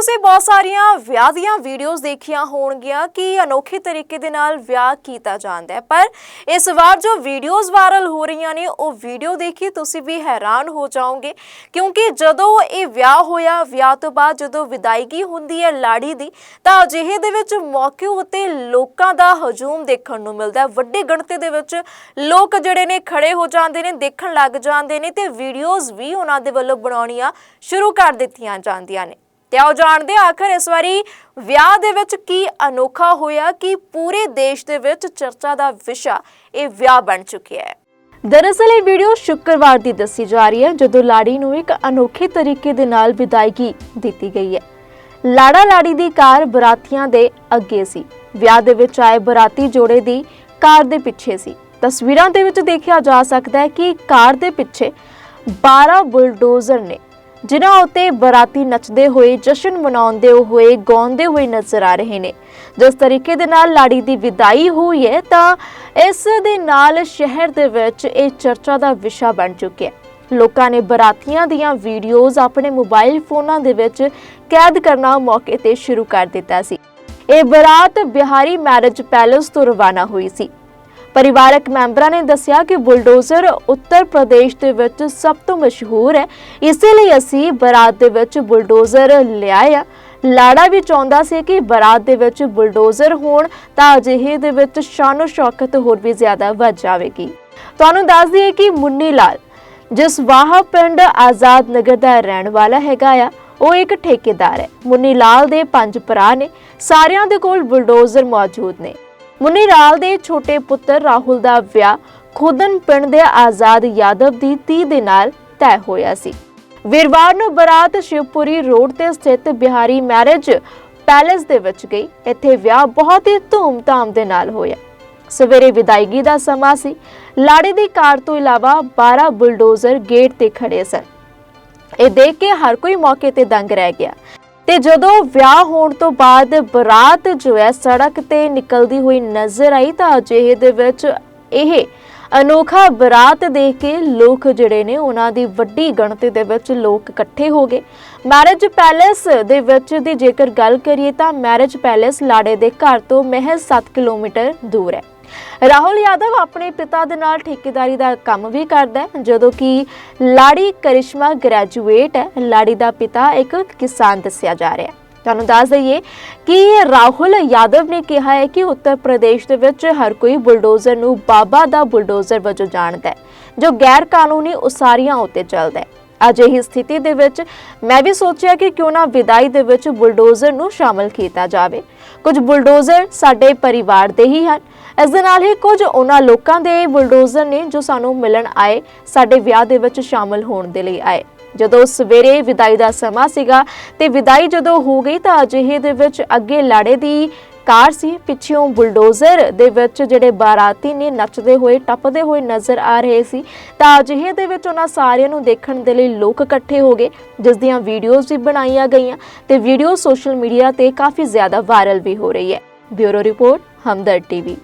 ਤੁਸੀਂ ਬਹੁਤ ਸਾਰੀਆਂ ਵਿਆਹ ਦੀਆਂ ਵੀਡੀਓਜ਼ ਦੇਖੀਆਂ ਹੋਣਗੀਆਂ ਕਿ ਅਨੋਖੇ ਤਰੀਕੇ ਦੇ ਨਾਲ ਵਿਆਹ ਕੀਤਾ ਜਾਂਦਾ ਹੈ। ਪਰ ਇਸ ਵਾਰ ਜੋ ਵੀਡੀਓਜ਼ ਵਾਇਰਲ ਹੋ ਰਹੀਆਂ ਨੇ, ਉਹ ਵੀਡੀਓ ਦੇਖੀ ਤੁਸੀਂ ਵੀ ਹੈਰਾਨ ਹੋ ਜਾਓਗੇ। ਕਿਉਂਕਿ ਜਦੋਂ ਇਹ ਵਿਆਹ ਹੋਇਆ, ਵਿਆਹ ਤੋਂ ਬਾਅਦ ਜਦੋਂ ਵਿਦਾਇਗੀ ਹੁੰਦੀ ਹੈ ਲਾੜੀ ਦੀ, ਤਾਂ ਅਜਿਹੇ ਦੇ ਵਿੱਚ ਮੌਕੇ ਉੱਤੇ ਲੋਕਾਂ ਦਾ ਹਜੂਮ ਦੇਖਣ ਨੂੰ ਮਿਲਦਾ ਹੈ। ਵੱਡੀ ਗਿਣਤੀ ਦੇ ਵਿੱਚ ਲੋਕ ਜਿਹੜੇ ਨੇ ਖੜੇ ਹੋ ਜਾਂਦੇ ਨੇ, ਦੇਖਣ ਲੱਗ ਜਾਂਦੇ ਨੇ ਤੇ ਵੀਡੀਓਜ਼ ਵੀ ਉਹਨਾਂ ਦੇ ਵੱਲੋਂ ਬਣਾਉਣੀਆਂ ਸ਼ੁਰੂ ਕਰ ਦਿੱਤੀਆਂ ਜਾਂਦੀਆਂ ਨੇ। ਤੇ ਆਓ ਜਾਣਦੇ ਹਾਂ ਆਖਰ ਇਸ ਵਾਰੀ ਵਿਆਹ ਦੇ ਵਿੱਚ ਕੀ ਅਨੋਖਾ ਹੋਇਆ, ਕਿ ਪੂਰੇ ਦੇਸ਼ ਦੇ ਵਿੱਚ ਚਰਚਾ ਦਾ ਵਿਸ਼ਾ ਇਹ ਵਿਆਹ ਬਣ ਚੁੱਕਿਆ ਹੈ। ਦਰਅਸਲ ਇਹ ਵੀਡੀਓ ਸ਼ੁੱਕਰਵਾਰ ਦੀ ਦੱਸੀ ਜਾ ਰਹੀ ਹੈ, ਜਦੋਂ ਲਾੜੀ ਨੂੰ ਇੱਕ ਅਨੋਖੇ ਤਰੀਕੇ ਦੇ ਨਾਲ ਵਿਦਾਇਗੀ ਦਿੱਤੀ ਗਈ ਹੈ। ਲਾੜਾ ਲਾੜੀ ਦੀ ਕਾਰ ਬਰਾਤੀਆਂ ਦੇ ਅੱਗੇ ਸੀ। ਵਿਆਹ ਦੇ ਵਿੱਚ ਆਏ ਬਰਾਤੀ ਜੋੜੇ ਦੀ ਕਾਰ ਦੇ ਪਿੱਛੇ ਸੀ। ਤਸਵੀਰਾਂ ਦੇ ਵਿੱਚ ਦੇਖਿਆ ਜਾ ਸਕਦਾ ਹੈ ਕਿ ਕਾਰ ਦੇ ਪਿੱਛੇ 12 ਬੁਲਡੋਜ਼ਰ ਨੇ ਜਿਨ੍ਹਾਂ ਉੱਤੇ ਬਰਾਤੀ ਨੱਚਦੇ ਹੋਏ ਜਸ਼ਨ ਮਨਾਉਂਦੇ ਹੋਏ ਗਾਉਂਦੇ ਹੋਏ ਨਜ਼ਰ ਆ ਰਹੇ ਨੇ। ਜਿਸ ਤਰੀਕੇ ਦੇ ਨਾਲ ਲਾੜੀ ਦੀ ਵਿਦਾਈ ਹੋਈ ਹੈ, ਤਾਂ ਇਸ ਦੇ ਨਾਲ ਸ਼ਹਿਰ ਦੇ ਵਿੱਚ ਇਹ ਚਰਚਾ ਦਾ ਵਿਸ਼ਾ ਬਣ ਚੁੱਕਿਆ ਹੈ। ਲੋਕਾਂ ਨੇ ਬਰਾਤੀਆਂ ਦੀਆਂ ਵੀਡੀਓਜ਼ ਆਪਣੇ ਮੋਬਾਈਲ ਫੋਨਾਂ ਦੇ ਵਿੱਚ ਕੈਦ ਕਰਨਾ ਮੌਕੇ ਤੇ ਸ਼ੁਰੂ ਕਰ ਦਿੱਤਾ ਸੀ। ਇਹ ਬਰਾਤ ਬਿਹਾਰੀ ਮੈਰਿਜ ਪੈਲੇਸ ਤੋਂ ਰਵਾਨਾ ਹੋਈ ਸੀ। ਪਰਿਵਾਰਕ ਮੈਂਬਰਾਂ ਨੇ ਦੱਸਿਆ ਕਿ ਬੁਲਡੋਜ਼ਰ ਉੱਤਰ ਪ੍ਰਦੇਸ਼ ਦੇ ਵਿੱਚ ਸਭ ਤੋਂ ਮਸ਼ਹੂਰ ਹੈ। ਇਸੇ ਲਈ ਅਸੀਂ ਬਰਾਤ ਦੇ ਵਿੱਚ ਬੁਲਡੋਜ਼ਰ ਲਿਆਇਆ ਲਾੜਾ ਵੀ ਚਾਹੁੰਦਾ ਸੀ ਕਿ ਬਰਾਤ ਦੇ ਵਿੱਚ ਬੁਲਡੋਜ਼ਰ ਹੋਣ ਤਾਂ ਅਜਿਹੇ ਦੇ ਵਿੱਚ ਸ਼ਾਨੋ ਸ਼ੌਕਤ ਹੋਰ ਵੀ ਜ਼ਿਆਦਾ ਵੱਧ ਜਾਵੇਗੀ। ਤੁਹਾਨੂੰ ਦੱਸ ਦਈਏ ਕਿ ਮੁੰਨੀ ਲਾਲ, ਜਿਸ ਵਾਹ ਪਿੰਡ ਆਜ਼ਾਦ ਨਗਰ ਦਾ ਰਹਿਣ ਵਾਲਾ ਹੈਗਾ ਆ, ਉਹ ਇੱਕ ਠੇਕੇਦਾਰ ਹੈ। ਮੁੰਨੀ ਲਾਲ ਦੇ ਪੰਜ ਭਰਾ ਨੇ, ਸਾਰਿਆਂ ਦੇ ਕੋਲ ਬੁਲਡੋਜ਼ਰ ਮੌਜੂਦ ਨੇ। ਮੁੰਨੀ ਦੇ ਛੋਟੇ ਪੁੱਤਰ ਰਾਹੁਲ ਦਾ ਵਿਆਹ ਖੁਦਨ ਪਿੰਡ ਦੇ ਆਜ਼ਾਦ ਯਾਦਵ ਦੀ ਧੀ ਦੇ ਨਾਲ ਤੈਅ ਹੋਇਆ ਸੀ। ਵੀਰਵਾਰ ਨੂੰ ਬਰਾਤ ਸ਼ਿਵਪੁਰੀ ਰੋਡ ਤੇ ਸਥਿਤ ਬਿਹਾਰੀ ਮੈਰਿਜ ਪੈਲੇਸ ਦੇ ਵਿੱਚ ਗਈ। ਇੱਥੇ ਵਿਆਹ ਬਹੁਤ ਹੀ ਧੂਮ-ਧਾਮ ਦੇ ਨਾਲ ਹੋਇਆ। ਸਵੇਰੇ ਵਿਦਾਇਗੀ ਦਾ ਸਮਾਂ ਸੀ। ਲਾੜੇ ਦੀ ਕਾਰ ਤੋਂ ਇਲਾਵਾ 12 ਬੁਲਡੋਜ਼ਰ ਗੇਟ ਤੇ ਖੜੇ ਸਨ। ਇਹ ਦੇਖ ਕੇ ਹਰ ਕੋਈ ਮੌਕੇ ਤੇ ਦੰਗ ਰਹਿ ਗਿਆ। ਤੇ ਜਦੋਂ ਵਿਆਹ ਹੋਣ ਤੋਂ ਬਾਅਦ ਬਰਾਤ ਜੋ ਹੈ ਸੜਕ ਤੇ ਨਿਕਲਦੀ ਹੋਈ ਨਜ਼ਰ ਆਈ ਤਾਂ ਅਜਿਹੇ ਦੇ ਵਿੱਚ ਇਹ ਅਨੋਖਾ ਬਰਾਤ ਦੇਖ ਕੇ ਲੋਕ ਜਿਹੜੇ ਨੇ ਉਹਨਾਂ ਦੀ ਵੱਡੀ ਗਿਣਤੀ ਦੇ ਵਿੱਚ ਲੋਕ ਇਕੱਠੇ ਹੋ ਗਏ। ਮੈਰਿਜ ਪੈਲੇਸ ਦੇ ਵਿੱਚ ਦੀ ਜੇਕਰ ਗੱਲ ਕਰੀਏ ਤਾਂ ਮੈਰਿਜ ਪੈਲੇਸ ਲਾੜੇ ਦੇ ਘਰ ਤੋਂ ਮਹਿਜ਼ 7 ਕਿਲੋਮੀਟਰ ਦੂਰ ਹੈ। ਰਾਹੁਲ ਯਾਦਵ ਆਪਣੇ ਪਿਤਾ ਦੇ ਨਾਲ ਠੇਕੇਦਾਰੀ ਦਾ ਕੰਮ ਵੀ ਕਰਦਾ ਹੈ, ਜਦੋਂ ਕਿ ਲਾੜੀ ਕਰਿਸ਼ਮਾ ਗ੍ਰੈਜੂਏਟ ਹੈ। ਲਾੜੀ ਦਾ ਪਿਤਾ ਇੱਕ ਕਿਸਾਨ ਦੱਸਿਆ ਜਾ ਰਿਹਾ ਹੈ। ਤੁਹਾਨੂੰ ਦੱਸ ਦਈਏ ਕਿ ਰਾਹੁਲ ਯਾਦਵ ਨੇ ਕਿਹਾ ਹੈ ਕਿ ਉੱਤਰ ਪ੍ਰਦੇਸ਼ ਦੇ ਵਿੱਚ ਹਰ ਕੋਈ ਬੁਲਡੋਜ਼ਰ ਨੂੰ ਬਾਬਾ ਦਾ ਬੁਲਡੋਜ਼ਰ ਵਜੋਂ ਜਾਣਦਾ ਹੈ, ਜੋ ਗੈਰ ਕਾਨੂੰਨੀ ਉਸਾਰੀਆਂ ਉੱਤੇ ਚੱਲਦਾ ਹੈ। ਅਜਿਹੀ ਸਥਿਤੀ ਦੇ ਵਿੱਚ ਮੈਂ ਵੀ ਸੋਚਿਆ ਕਿ ਕਿਉਂ ਨਾ ਵਿਦਾਈ ਦੇ ਵਿੱਚ ਬੁਲਡੋਜ਼ਰ ਨੂੰ ਸ਼ਾਮਲ ਕੀਤਾ ਜਾਵੇ। ਕੁਝ ਬੁਲਡੋਜ਼ਰ ਸਾਡੇ ਪਰਿਵਾਰ ਦੇ ਹੀ ਹਨ ਇਸ ਦੇ ਨਾਲ ਹੀ ਕੁਝ ਉਹਨਾਂ ਲੋਕਾਂ ਦੇ ਬੁਲਡੋਜ਼ਰ ਨੇ ਜੋ ਸਾਨੂੰ ਮਿਲਣ ਆਏ, ਸਾਡੇ ਵਿਆਹ ਦੇ ਵਿੱਚ ਸ਼ਾਮਲ ਹੋਣ ਦੇ ਲਈ ਆਏ। ਜਦੋਂ ਸਵੇਰੇ ਵਿਦਾਈ ਦਾ ਸਮਾਂ ਸੀਗਾ ਤੇ ਵਿਦਾਈ ਜਦੋਂ ਹੋ ਗਈ ਤਾਂ ਅਜਿਹੇ ਦੇ ਵਿੱਚ ਅੱਗੇ ਲਾੜੇ ਦੀ ਕਾਰ ਸੀ ਪਿੱਛੋਂ ਬੁਲਡੋਜ਼ਰ ਦੇ ਵਿੱਚ ਜਿਹੜੇ ਬਾਰਾਤੀ ਨੇ ਨੱਚਦੇ ਹੋਏ, ਟੱਪਦੇ ਹੋਏ ਨਜ਼ਰ ਆ ਰਹੇ ਸੀ। ਤਾਂ ਅਜਿਹੇ ਦੇ ਵਿੱਚ ਉਹਨਾਂ ਸਾਰਿਆਂ ਨੂੰ ਦੇਖਣ ਦੇ ਲਈ ਲੋਕ ਇਕੱਠੇ ਹੋ ਗਏ, ਜਿਸ ਦੀਆਂ ਵੀਡੀਓਜ਼ ਵੀ ਬਣਾਈਆਂ ਗਈਆਂ ਤੇ ਵੀਡੀਓ ਸੋਸ਼ਲ ਮੀਡੀਆ ਤੇ ਕਾਫੀ ਜ਼ਿਆਦਾ ਵਾਇਰਲ ਵੀ ਹੋ ਰਹੀ ਹੈ। Bureau report, Hamdard TV.